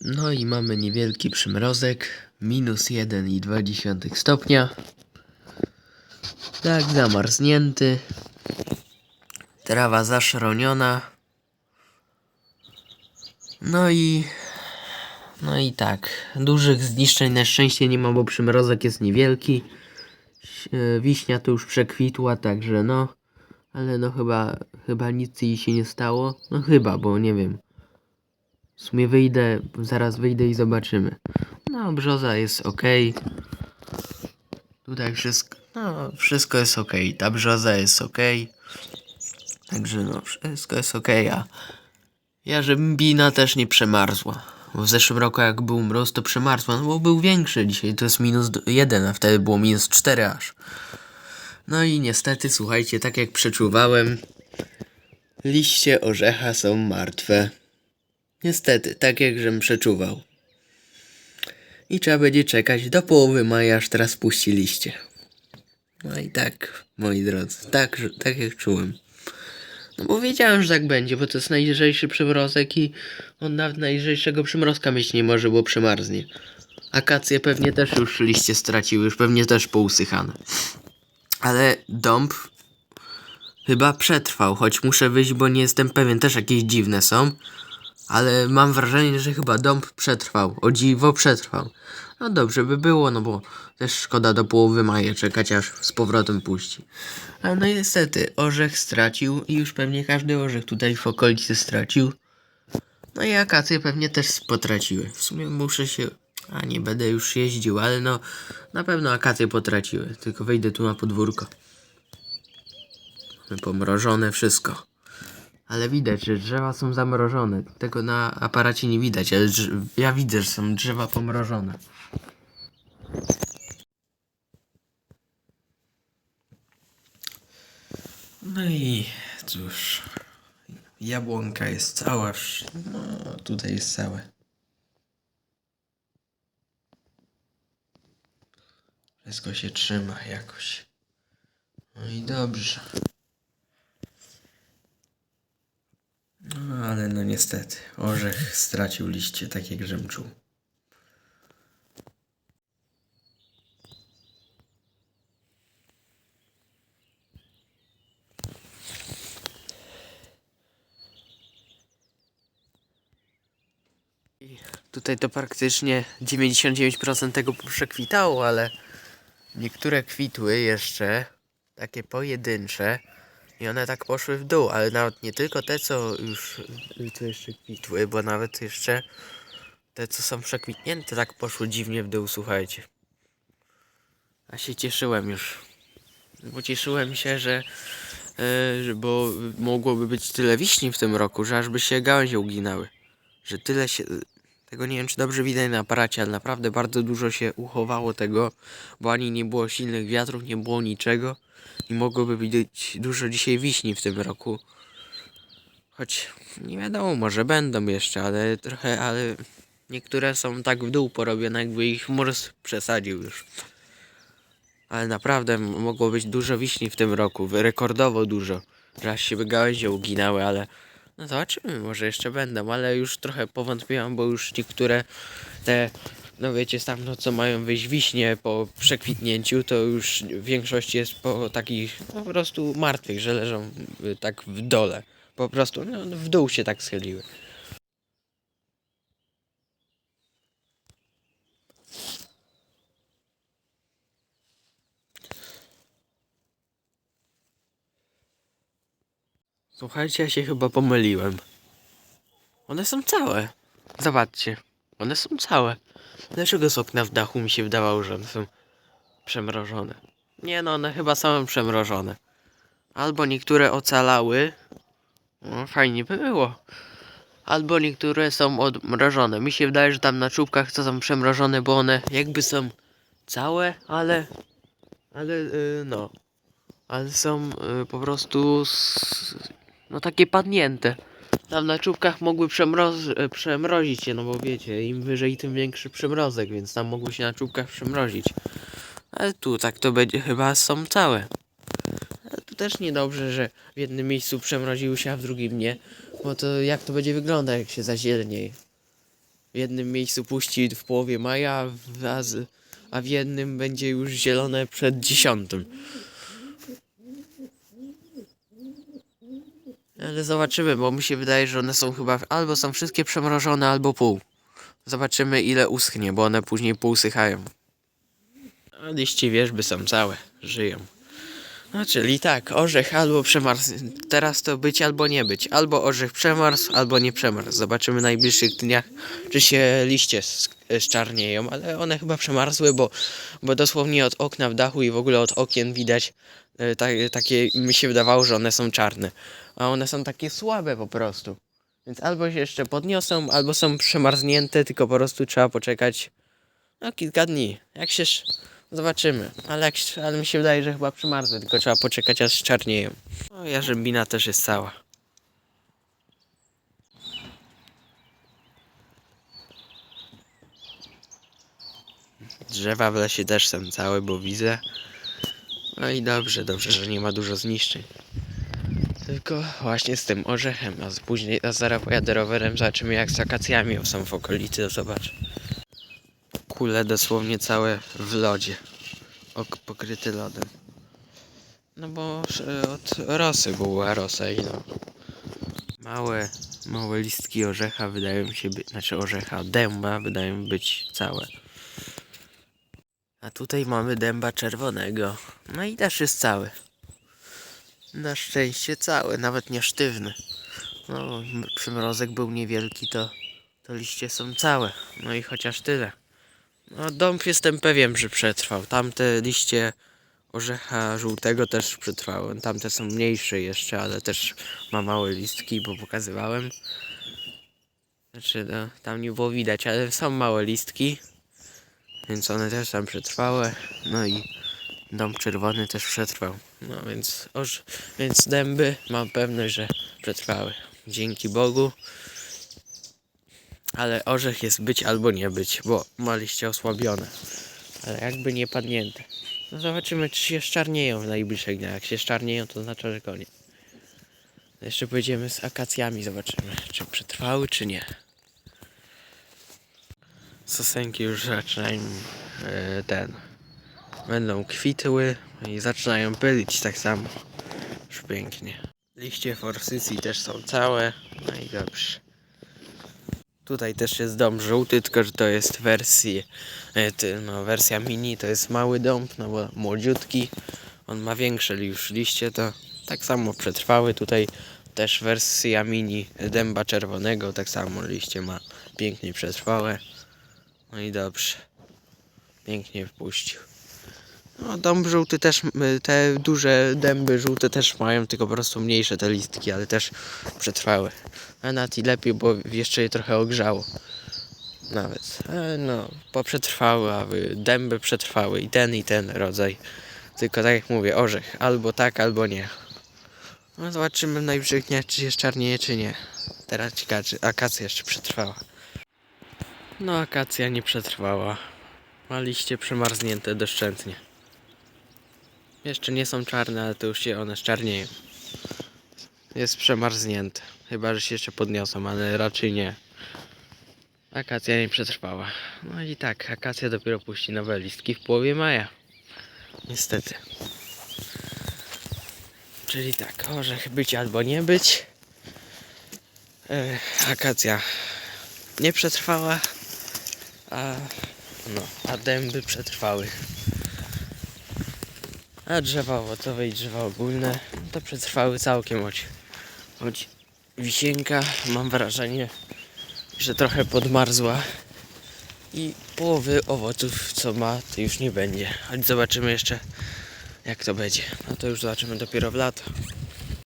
No i mamy niewielki przymrozek, minus 1,2 stopnia. Tak, zamarznięty. Trawa zaszroniona. No i... No i tak, dużych zniszczeń na szczęście nie ma, bo przymrozek jest niewielki. Wiśnia to już przekwitła, także no... Ale no chyba, chyba nic jej się nie stało. No chyba, bo nie wiem. W sumie wyjdę, zaraz wyjdę i zobaczymy. No, brzoza jest ok. Tutaj wszystko, no, wszystko jest ok. Ta brzoza jest ok. Także no, wszystko jest ok, a jarzębina też nie przemarzła. Bo w zeszłym roku jak był mróz, to przemarzła, no bo był większy. Dzisiaj to jest minus d- jeden, a wtedy było minus 4 aż. No i niestety, słuchajcie, tak jak przeczuwałem, liście orzecha są martwe. Niestety, tak jak żem przeczuwał. I trzeba będzie czekać do połowy maja, aż teraz puści liście. No i tak, moi drodzy, tak, tak jak czułem. No bo wiedziałem, że tak będzie, bo to jest najlżejszy przymrozek i on nawet najlżejszego przymrozka mieć nie może, bo przemarznie. Akacje pewnie też już liście straciły, już pewnie też pousychane. Ale dąb chyba przetrwał, choć muszę wyjść, bo nie jestem pewien, też jakieś dziwne są. Ale mam wrażenie, że chyba dąb przetrwał. O dziwo przetrwał. No dobrze by było, no bo też szkoda do połowy maja czekać, aż z powrotem puści. Ale no niestety, orzech stracił i już pewnie każdy orzech tutaj w okolicy stracił. No i akacje pewnie też potraciły. W sumie muszę się... A nie będę już jeździł, ale no na pewno akacje potraciły. Tylko wejdę tu na podwórko. Pomrożone wszystko. Ale widać, że drzewa są zamrożone. Tego na aparacie nie widać, ale ja widzę, że są drzewa pomrożone. No i cóż, jabłonka jest cała, no tutaj jest całe. Wszystko się trzyma jakoś. No i dobrze. No ale no niestety, orzech stracił liście, tak jak. I Tutaj to praktycznie 99% tego przekwitało, ale niektóre kwitły jeszcze, takie pojedyncze, i one tak poszły w dół, ale nawet nie tylko te, co już co jeszcze kwitły, bo nawet jeszcze te, co są przekwitnięte, tak poszły dziwnie w dół, słuchajcie. A się cieszyłem już. Bo cieszyłem się, że, że bo mogłoby być tyle wiśni w tym roku, że aż by się gałęzie uginały. Że tyle się... Tego nie wiem, czy dobrze widać na aparacie, ale naprawdę bardzo dużo się uchowało tego, bo ani nie było silnych wiatrów, nie było niczego i mogłoby być dużo dzisiaj wiśni w tym roku. Choć nie wiadomo, może będą jeszcze, ale trochę, ale niektóre są tak w dół porobione, jakby ich mróz przesadził już. Ale naprawdę mogło być dużo wiśni w tym roku, rekordowo dużo, aż się gałęzie uginały, ale no zobaczymy, może jeszcze będą, ale już trochę powątpiłam, bo już niektóre te, no wiecie, stamtąd co mają wyjść wiśnie po przekwitnięciu, to już większość jest po takich po prostu martwych, że leżą y, tak w dole. Po prostu no, w dół się tak schyliły. Słuchajcie, ja się chyba pomyliłem. One są całe. Zobaczcie. One są całe. Dlaczego z okna w dachu mi się wydawało, że one są przemrożone? Nie no, one chyba są przemrożone. Albo niektóre ocalały. No, fajnie by było. Albo niektóre są odmrożone. Mi się wydaje, że tam na czubkach to są przemrożone, bo one jakby są całe, ale... Ale, yy, no. Ale są yy, po prostu... s- no takie padnięte. Tam na czubkach mogły przemroz przemrozić się, no bo wiecie, im wyżej, tym większy przymrozek, więc tam mogły się na czubkach przemrozić. Ale tu tak to będzie, chyba są całe. Ale tu też niedobrze, że w jednym miejscu przemroziły się, a w drugim nie. Bo to jak to będzie wyglądać, jak się zazielnieje. w jednym miejscu puści w połowie maja, a w jednym będzie już zielone przed dziesiątym. Ale zobaczymy, bo mi się wydaje, że one są chyba albo są wszystkie przemrożone, albo pół. Zobaczymy ile uschnie, bo one później półsychają. A liście wierzby są całe, żyją. No czyli tak, orzech albo przemarzł. Teraz to być albo nie być. Albo orzech przemarzł, albo nie przemarzł. Zobaczymy w najbliższych dniach, czy się liście szczarnieją, ale one chyba przemarzły, bo, bo dosłownie od okna w dachu i w ogóle od okien widać e, ta, takie, mi się wydawało, że one są czarne. A one są takie słabe po prostu. Więc albo się jeszcze podniosą, albo są przemarznięte, tylko po prostu trzeba poczekać no kilka dni. Jak się... Zobaczymy. Ale, jak, ale mi się wydaje, że chyba przymarzły, tylko trzeba poczekać aż czarnieją. No jarzębina też jest cała. Drzewa w lesie też są całe, bo widzę. No i dobrze, dobrze, że nie ma dużo zniszczeń. Tylko właśnie z tym orzechem, a później a zaraz pojadę rowerem, zobaczymy jak z akacjami są w okolicy, to zobacz. Kule dosłownie całe w lodzie, ok, pokryte lodem. No bo od rosy była rosa i no. Małe, małe listki orzecha wydają się być, znaczy orzecha, dęba wydają być całe. A tutaj mamy dęba czerwonego. No i też jest cały. Na szczęście cały, nawet nie sztywny. No, przymrozek był niewielki, to, to liście są całe. No i chociaż tyle. No, dąb jestem pewien, że przetrwał. Tamte liście orzecha żółtego też przetrwały. Tamte są mniejsze jeszcze, ale też ma małe listki, bo pokazywałem. Znaczy, no, tam nie było widać, ale są małe listki. Więc one też tam przetrwały. No i dąb czerwony też przetrwał. No więc, orz- więc dęby mam pewność, że przetrwały. Dzięki Bogu. Ale orzech jest być albo nie być, bo ma liście osłabione. Ale jakby nie padnięte. No zobaczymy, czy się szczarnieją w najbliższych dniach. Jak się szczarnieją, to oznacza, że koniec. Jeszcze pojedziemy z akacjami, zobaczymy, czy przetrwały, czy nie. Sosenki już zaczynają e, ten. Będą kwitły i zaczynają pylić tak samo. Już pięknie. Liście forsycji też są całe. No i dobrze. Tutaj też jest dom żółty, tylko że to jest wersji, e, no, wersja mini, to jest mały dom, no bo młodziutki. On ma większe już liście, to tak samo przetrwały. Tutaj też wersja mini dęba czerwonego, tak samo liście ma pięknie przetrwałe. No i dobrze. Pięknie wpuścił. No, dąb żółty też, te duże dęby żółte też mają, tylko po prostu mniejsze te listki, ale też przetrwały. A nawet i lepiej, bo jeszcze je trochę ogrzało. Nawet. Ale no, poprzetrwały, a dęby przetrwały i ten, i ten rodzaj. Tylko tak jak mówię, orzech. Albo tak, albo nie. No zobaczymy w najbliższych dniach, czy się czarnieje, czy nie. Teraz akacja jeszcze przetrwała. No, akacja nie przetrwała. Ma liście przemarznięte doszczętnie. Jeszcze nie są czarne, ale to już się one szczarnieją. Jest przemarznięte. Chyba, że się jeszcze podniosą, ale raczej nie. Akacja nie przetrwała. No i tak, akacja dopiero puści nowe listki w połowie maja. Niestety. Czyli tak, orzech być albo nie być. E, akacja nie przetrwała, a no, a dęby przetrwały. A drzewa owocowe i drzewa ogólne to przetrwały całkiem, choć, choć wisienka mam wrażenie, że trochę podmarzła i połowy owoców co ma to już nie będzie. Choć zobaczymy jeszcze jak to będzie. No to już zobaczymy dopiero w lato.